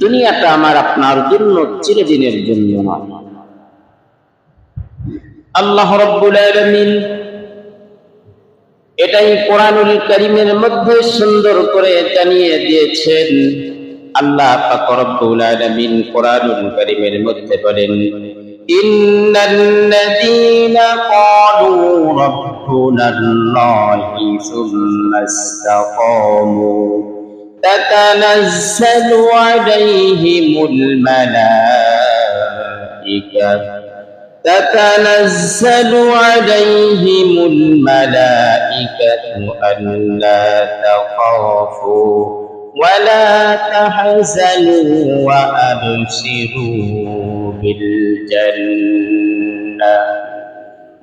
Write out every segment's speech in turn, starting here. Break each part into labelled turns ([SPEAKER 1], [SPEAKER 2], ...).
[SPEAKER 1] দুনিয়াটা আমার আপনার জন্য চিরদিনের জন্য নয়। আল্লাহ রব্বুল আলামিন এটাই কোরআনুল করিমের মধ্যে সুন্দর করে জানিয়ে দিয়েছেন। আল্লাহ রব্বুল আলামিন কোরআনুল করিমের মধ্যে বলেন, ইন্নাল্লাযীনা ক্বালু রাব্বুনাল্লাহি সুম্মা ইসতাকামু। تتنزل عليهم الملائكة. تتنزل عليهم الملائكة ألا تخافوا ولا تحزنوا وأبشروا بالجنة.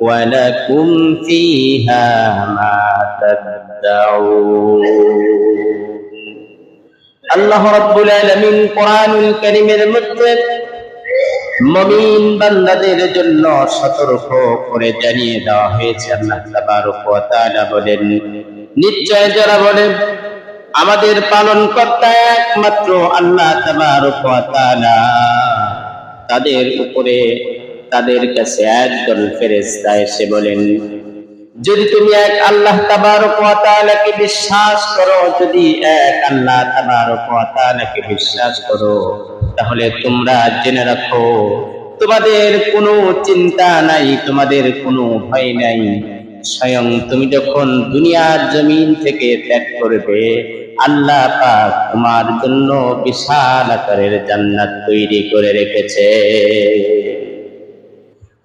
[SPEAKER 1] ولكم فيها ما تدعون আল্লাহ রাব্বুল আলামিন কোরআনুল কারীমের মধ্যে মুমিন বান্দাদের জন্য সতর্ক করে জানিয়ে দেওয়া হয়েছে আল্লাহ তাবারক ওয়া তাআলা বলেন নিশ্চয় যারা বলেন আমাদের পালন কর্তা একমাত্র আল্লাহ তাবারক ওয়া তাআলা তাদের উপরে তাদের কাছে একদল ফেরেশতা এসে বলেন, যদি তুমি এক আল্লাহ তাবারক বিশ্বাস করো, যদি এক আল্লাহ তাবারক বিশ্বাস করো, তাহলে তোমরা জেনে রাখো, তোমাদের কোনো চিন্তা নাই, তোমাদের কোনো ভয় নাই। স্বয়ং তুমি যখন দুনিয়ার জমিন থেকে ত্যাগ করবে, আল্লাহ পাক তোমার জন্য বিশাল আকারের জান্নাত তৈরি করে রেখেছে।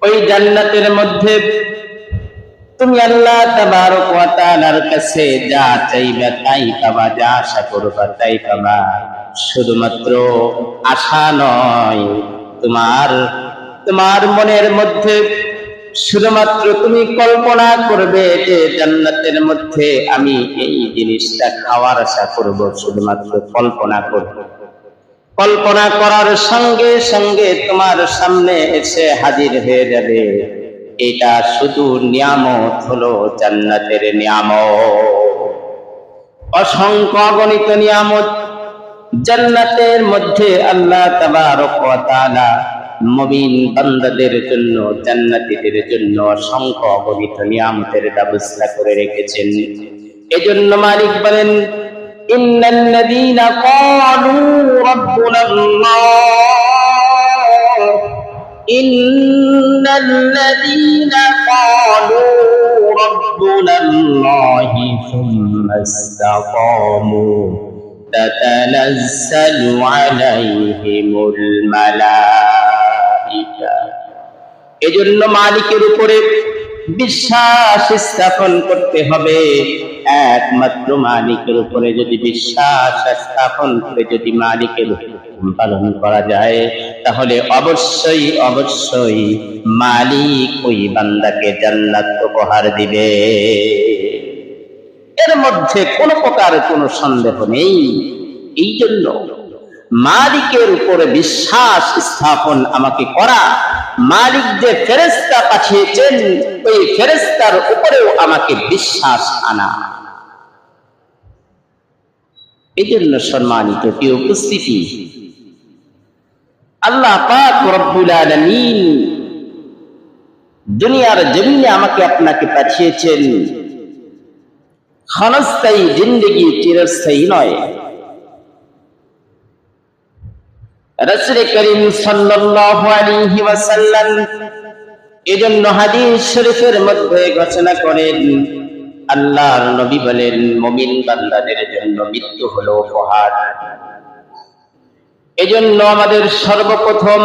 [SPEAKER 1] ওই জান্নাতের মধ্যে তুমি আল্লাহ তাবারক ওয়া তাআলার কাছে যা চাইবা তাই পাবা, যা আশা করবা তাই পাবা। শুধুমাত্র আশা নয়, তোমার তোমার মনের মধ্যে শুধুমাত্র তুমি কল্পনা করবে যে জান্নাতের মধ্যে আমি এই জিনিসটা খাওয়ার আশা করব, শুধুমাত্র কল্পনা করব। কল্পনা করার সঙ্গে সঙ্গে তোমার সামনে এসে হাজির হয়ে যাবে। এটা শুধু নিয়ামত হলো জান্নাতের নিয়ামত। অসংখ্য অগণিত নিয়ামত জান্নাতের মধ্যে আল্লাহ তাআলা মুমিন বান্দাদের জন্য, জান্নাতীদের জন্য অসংখ্য অগণিত নিয়ামতের ব্যবস্থা করে রেখেছেন। এজন্য মালিক বলেন ইন্নাল্লাযীনা ক্বালু রাব্বুনা আল্লাহ إن الذين قالوا ربنا الله ثم استقاموا تتنزل عليهم الملائكة এজন্য মালিকের উপরে বিশ্বাস স্থাপন করতে হবে। একমাত্র মালিকের উপরে যদি বিশ্বাস স্থাপন করে যদি মালিকের পালন করা যায়, তাহলে অবশ্যই অবশ্যই মালিক ওই বান্দাকে জান্নাত উপহার দিবে। এর মধ্যে কোনো প্রকার কোনো সন্দেহ নেই। এই জন্য মালিকের উপরে বিশ্বাস স্থাপন আমাকে করা মালিক যে ফেরেস্তা পাঠিয়েছেন, ওই ফেরেস্তার উপরেও আমাকে বিশ্বাস আনা। এই জন্য সম্মানিত কি উপস্থিতি, আল্লাহ দুনিয়ার জমিনে আমাকে আপনাকে পাঠিয়েছেন, ক্ষণস্থায়ী জিন্দগি চিরস্থায়ী নয়। রসুল করিম সাল্লাল্লাহু আলাইহি ওয়াসাল্লাম এজন্য হাদিস শরীফের মধ্যে ঘোষণা করেন, আল্লাহর নবী বলেন, মুমিন বান্দাদের জন্য মৃত্যু হলো উপহার। এজন্য আমাদের সর্বপ্রথম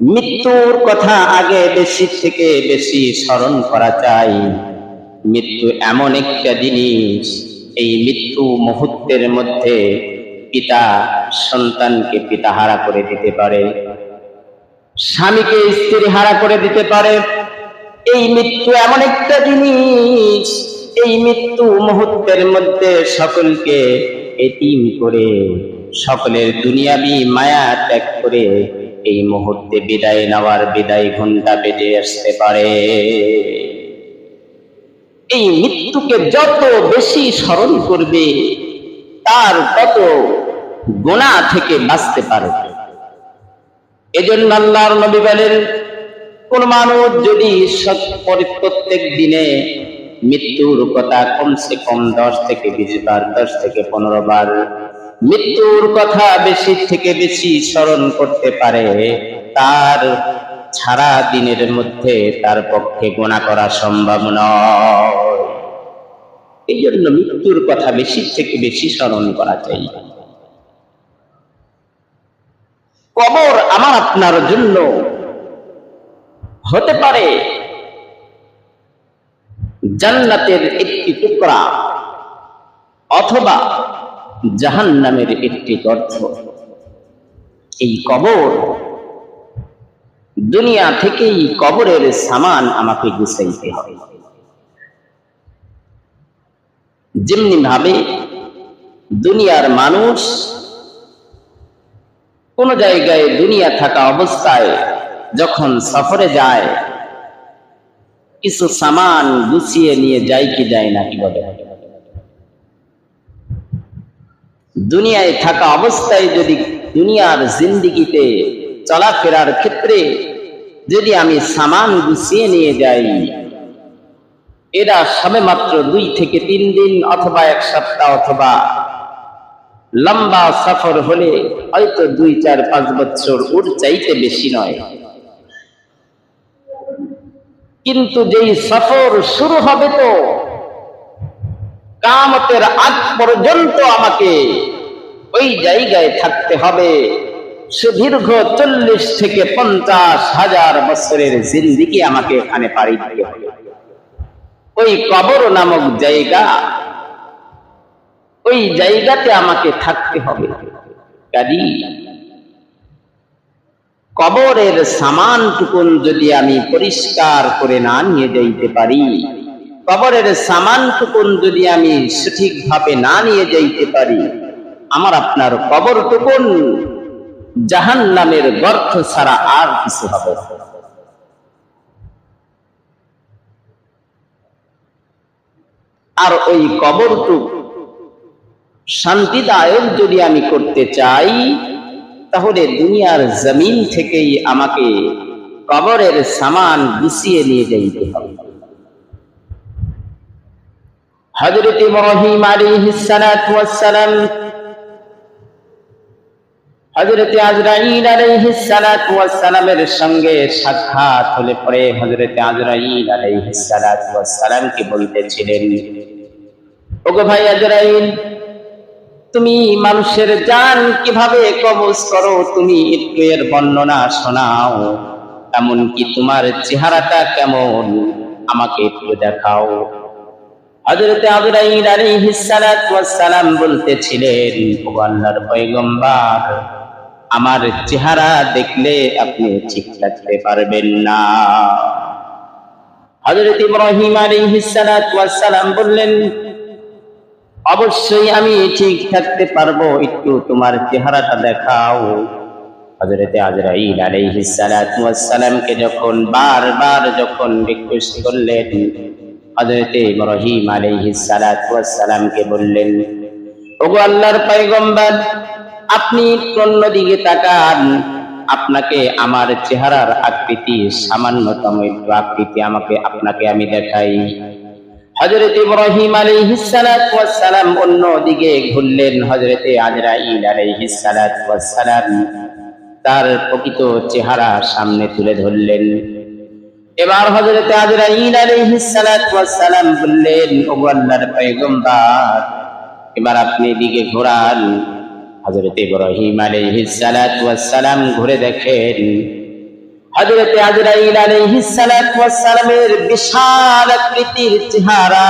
[SPEAKER 1] মৃত্যুর কথা আগে বেশি থেকে বেশি স্মরণ করা চাই। মৃত্যু এমন একটা জিনিস, এই মৃত্যু মুহূর্তের মধ্যে পিতা সন্তানকে পিতাহারা করে দিতে পারে, স্বামীকে স্ত্রী হারা করে দিতে পারে। এই মৃত্যু এমন একটা জিনিস, এই মৃত্যু মুহূর্তের মধ্যে সকলকে এতিম করে, সকলের দুনিয়াবি মায়া ত্যাগ করে এই মুহূর্তে বিদায় নেওয়ার বিদায় ঘণ্টা বেজে আসতে পারে। এই মৃত্যুকে যত বেশি স্মরণ করবে তার তত গোনা থেকে বাঁচতে পারবে এজন্য আল্লাহর নবী বলেন, কোন মানুষ যদি প্রত্যেক দিনে মৃত্যুর কথা কমসে কম দশ থেকে বিশ বার, দশ থেকে পনেরো বার মৃত্যুর কথা বেশি থেকে বেশি স্মরণ করতে পারে, তার সারা দিনের মধ্যে তার পক্ষে গোনা করা সম্ভব নয়। এই জন্য মৃত্যুর কথা বেশি থেকে বেশি স্মরণ করা চাই। কবর আমার আপনার জন্য। হতে পারে জান্নাতের একটি টুকরা অথবা জাহান্নামের একটি গর্ত। এই কবর দুনিয়া থেকেই কবরের সামান আমাকে গুছাইতে হবে। যেমনি ভাবে দুনিয়ার মানুষ কোন জায়গায় দুনিয়া থাকা অবস্থায় যখন সফরে যায়, কিছু সামান গুছিয়ে নিয়ে যায় কি যায় না কি বলে? দুনিয়ায় থাকা অবস্থায় যদি দুনিয়ার জিন্দিগিতে চলাফেরার ক্ষেত্রে যদি আমি সামান গুছিয়ে নিয়ে যাই এরা সবে মাত্র দুই থেকে তিন দিন অথবা এক সপ্তাহ অথবা লম্বা সফর হলে হয়তো দুই, চার, পাঁচ বছর ওর চাইতে বেশি নয়। কিন্তু যেই সফর শুরু হবে তো, কামতের আগ পর্যন্ত আমাকে ওই জায়গায় থাকতে হবে। সুদীর্ঘ চল্লিশ থেকে পঞ্চাশ হাজার বছরের জিন্দিগি আমাকে এখানে পাড়ি দিতে হবে। ওই কবর নামক জায়গা, ওই জায়গাতে আমাকে থাকতে হবে কাজী, কবরের সামান টুকুন যদি আমি পরিষ্কার করে না নিয়ে যাইতে পারি, কবরের সামান টুকুন যদি আমি সঠিকভাবে না নিয়ে যাইতে পারি, আমার আপনার কবর টুকুন জাহান নামের গর্ত ছাড়া আর কিছু হবে না। আর ওই কবরটুক শান্তিদায়ক যদি আমি করতে চাই, তাহলে দুনিয়ার জমিন থেকেই আমাকে কবরের সামান গুছিয়ে নিয়ে যাইতে হবে। হজরত ইব্রাহিম আলাইহিস সালাতু ওয়াস সালাম হজরত আজরাইল আলাইহিস সালাতু ওয়াস সালামের সঙ্গে সাক্ষাৎ হলে পরে হজরত আজরাইল আলাইহিস সালাতু ওয়াস সালামকে বলতেছিলেন ওগো ভাই আজরাইল তুমি মানুষের জান কীভাবে কবজ করো তুমি একটু এর বর্ণনা শোনাও। এমনকি তোমার চেহারাটা কেমন, আমাকে একটু দেখাও। হযরত আবরাইল সালাম বলতেছিলেন ও আল্লাহর পয়গম্বর, আমার চেহারা দেখলে আপনি ঠিক রাখতে পারবেন না। হযরত ইব্রাহিম সালাম বললেন অবশ্যই আমি ঠিক থাকতে পারব, একটু তোমার চেহারাটা দেখাও। সালামকে যখন বারবার যখন রিকোয়েস্ট করলেন, হযরতে ইব্রাহিম আলাইহিস সালাতু ওয়াস সালামকে বললেন, ওগো আল্লাহর পয়গম্বর, আপনি অন্যদিকে তাকান। আপনাকে আমার চেহারার আকৃতি সামান্যতম একটু আকৃতি আমাকে, আপনাকে আমি দেখাই। হযরত ইব্রাহিম আলাইহিস সালাতু ওয়াস সালাম অন্যদিকে ঘুরলেন হযরতে আজরাইল সালাম। তার প্রকৃত চেহারা সামনে তুলে ধরলেন। এবার হযরতে আজরাইল আলাইহিস সালাতু ওয়াস সালাম বললেন ওগো আল্লাহর পয়গম্বর, এবার আপনি এদিকে ঘোরান। হযরতে ইব্রাহিম সালাম ঘুরে দেখেন হযরতে আজরাইল আলাইহিস সালাতু ওয়াস সালামের বিশাল আকৃতির চেহারা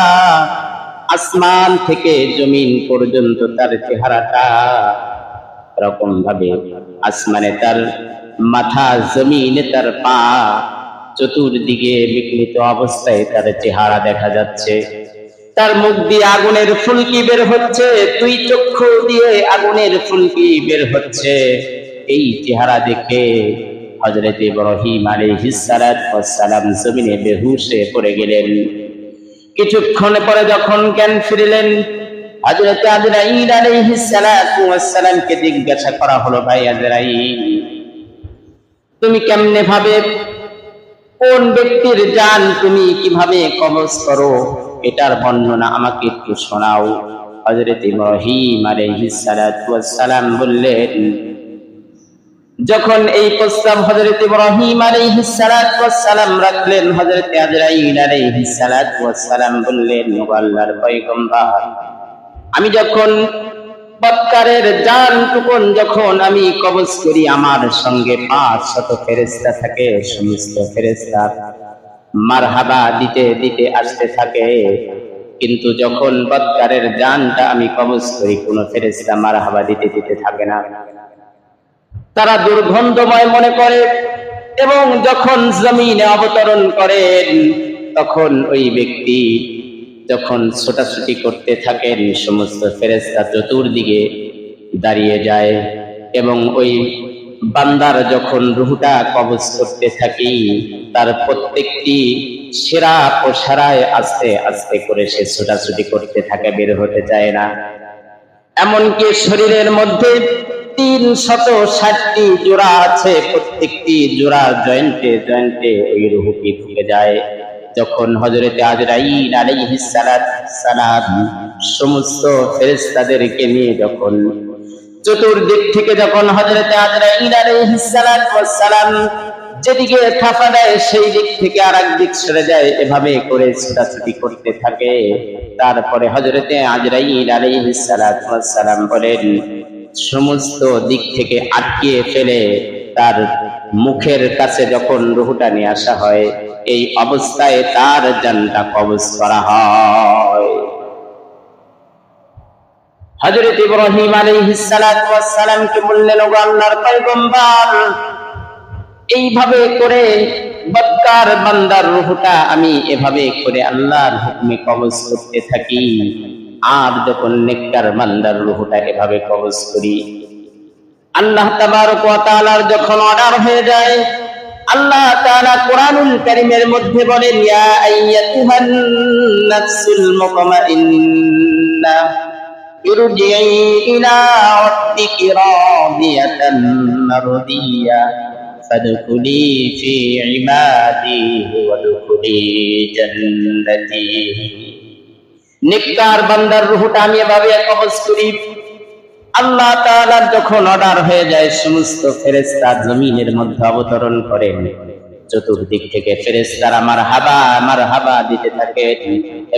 [SPEAKER 1] আসমান থেকে জমিন পর্যন্ত তার চেহারাটা এরকম ভাবে আসমানে তার মাথা, জমিনে তার পা চতুর্দিকে বিকৃত অবস্থায় তার চেহারা দেখা যাচ্ছে। তার মুখ দিয়ে আগুনের ফুলকি বের হচ্ছে, দুই চক্ষু দিয়ে আগুনের ফুলকি বের হচ্ছে। এই চেহারা দেখে হজরত ইব্রাহিম আলাইহিস সালাম জমিনে বেহুশে পড়ে গেলেন। কিছুক্ষণ পরে যখন জ্ঞান ফিরিলেন, হযরত আজরাইল ওয়াস জিজ্ঞাসা করা হলো, ভাই আজরাইল, তুমি কেমনে ভাবে? কোন ব্যক্তির জান তুমি কীভাবে কবজ করো? এটার বর্ণনা আমাকে একটু শোনাও। হযরত ইব্রাহিম আলাইহিস সালাম বললেন যখন এই প্রস্তাব হযরত ইব্রাহিম আলাইহিস সালাতু ওয়াস সালাম রাখলেন, হযরত আজরাইল আলাইহিস সালাতু ওয়াস সালাম বললেন, ও আল্লাহর পয়গম্বর, আমি যখন বৎকারের জান টুকুন যখন আমি কবজ করি, আমার সঙ্গে পাঁচ শত ফেরেস্তা থাকে, সমস্ত ফেরেস্তা মারহাবা দিতে দিতে আসতে থাকে। কিন্তু যখন বৎকারের জানটা আমি কবজ করি, কোনো ফেরেস্তা মারহাবা দিতে দিতে থাকে না। তারা দুর্গন্ধময় মনে করে এবং যখন জমিনে অবতরণ করেন, তখন ওই ব্যক্তি যখন ছোটাছুটি করতে থাকেন, সমস্ত ফেরেস্তা চতুর্দিকে দাঁড়িয়ে যায় এবং ওই বান্দার যখন রুহুটা কবজ করতে থাকি, তার প্রত্যেকটি সেরা পোসারায় আস্তে আস্তে করে সে ছোটাছুটি করতে থাকে, বের হতে চায় না। এমনকি শরীরের মধ্যে তিন শত ষাটটি জোড়া আছে, প্রত্যেকটি জোড়া জয়েন্টে জয়েন্টে ওই রুহুটি ঢুকে যায়। যখন হজরতে আজরাইল আলাইহিস সালাম সমস্ত ফেরেশতাদেরকে নিয়ে যখন চতুর্দিক থেকে যখন হজরতে আজরাইল আলাইহিস সালাম যেদিকে থাফা দেয়, সেই দিক থেকে আর দিক সরে যায়। এভাবে করে ছোটাছুটি করতে থাকে। তারপরে হজরতে আজরাইল আলাইহিস সালাম বলেন সমস্ত দিক থেকে আটকে ফেলে তার মুখের কাছে যখন রুহুটা নিয়ে আসা হয়, এই অবস্থায় তার জানটা কবজ করা হয়। হযরত ইব্রাহিম আলাইহিস সালাতু ওয়াস সালামকে বললেন, ওগো আল্লাহর পয়গম্বর, এইভাবে করে বদকার বান্দার রূহটা আমি এভাবে করে আল্লাহর হুকমে কবজ করতে থাকি। আর যখন নেককার বান্দার রূহটা এভাবে কবজ করি, আল্লাহ তাবারক ওয়া যখন অর্ডার হয়ে যায়, আল্লাহ তাআলা কোরআনুল কারীমের মধ্যে বলেন, ইয়া নিকার বান্দার রূহটা আমি এভাবে কবজ করি। আল্লাহ তাআলার যখন অর্ডার হয়ে যায়, সমস্ত ফেরেশতা জমিনের মধ্যে অবতরণ করেন চতুর্দিক থেকে ফেরেশতার আমার হাবা আমার হাবা দিতে থাকে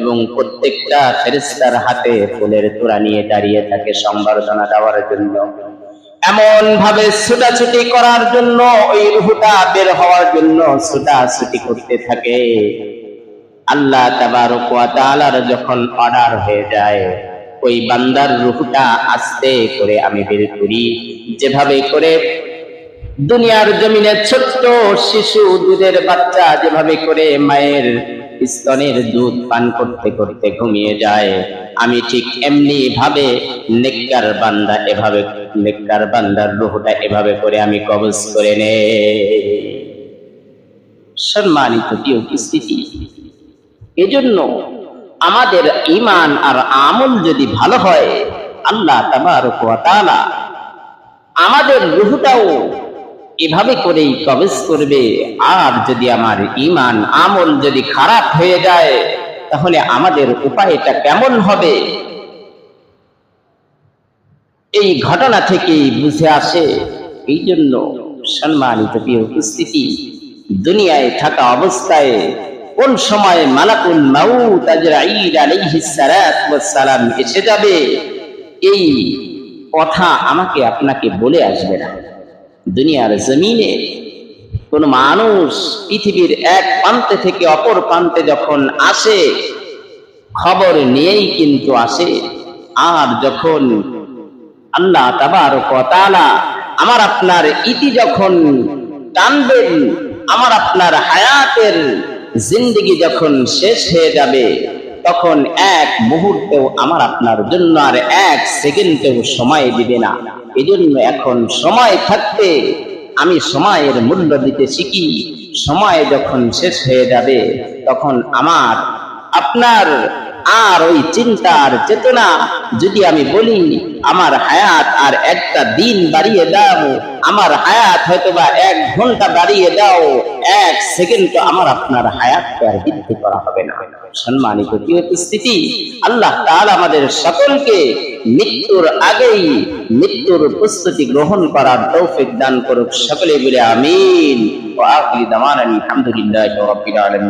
[SPEAKER 1] এবং প্রত্যেকটা ফেরেশতার হাতে ফুলের তোড়া নিয়ে দাঁড়িয়ে থাকে সম্বর্ধনা দেওয়ার জন্য। এমন ভাবে ছুটাছুটি করার জন্য, ওই রুহুটা বের হওয়ার জন্য ছুটাছুটি করতে থাকে। আল্লাহ তাবারক ওয়া যখন অর্ডার হয়ে যায়, ওই বান্দার রুহটা আস্তে করে আমি বের করি। যেভাবে করে দুনিয়ার জমিনে ছোট্ট শিশু, দুধের বাচ্চা যেভাবে করে মায়ের স্তনের দুধ পান করতে করতে ঘুমিয়ে যায়। আমি ঠিক এমনি ভাবে নেককার বান্দা, এভাবে নেককার বান্দার রুহটা এভাবে করে আমি কবজ করে নে সম্মানিত প্রিয় উপস্থিতি এজন্য আমাদের ইমান আর আমল যদি ভালো হয়, আল্লাহ আমাদের রুহটাও এভাবে করেই কবজ করবে। আর যদি আমার ইমান আমল যদি খারাপ হয়ে যায়, তাহলে আমাদের উপায়টা কেমন হবে? এই ঘটনা থেকেই বুঝে আসে এই জন্য সম্মানিত উপস্থিতি, দুনিয়ায় থাকা অবস্থায় কোন সময় মালাকুল মাউত আজরাইল আলাইহিস সালাতু ওয়াস সালাম এসে যাবে, এই কথা আমাকে আপনাকে বলে আসবে না। দুনিয়ার জমিনে কোন মানুষ পৃথিবীর এক প্রান্তে থেকে অপর প্রান্তে যখন আসে, খবর নিয়েই কিন্তু আসে, আর যখন আল্লাহ তাবারক ওয়া তাআলা আমার আপনার ইতি যখন টানবেন, আমার আপনার হায়াতের জিন্দগি যখন শেষ হয়ে যাবে, তখন এক মুহূর্তেও আমার আপনার জন্য আর এক সেকেন্ডেও সময় দিবে না। এজন্য জন্য এখন সময় থাকতে আমি সময়ের মূল্য দিতে শিখি। সময় যখন শেষ হয়ে যাবে, তখন আমার আপনার আর ওই চিন্তার চেতনা যদি আমি বলি, আমার হায়াত আর একটা দিন বাড়িয়ে দাও, আমার হায়াত হয়তো বা এক ঘণ্টা বাড়িয়ে দাও, এক সেকেন্ড তো আমার আপনার হায়াতকে আর বৃদ্ধি করা হবে না। সম্মানিত কি উপস্থিতি, আল্লাহ তাআলা আমাদের সকলকে মৃত্যুর আগেই মৃত্যুর প্রস্তুতি গ্রহণ করার তৌফিক দান করুক। সকলে বলে আমিন। ওয়া আখিরি দাওয়ানা আলহামদুলিল্লাহি আলামিন।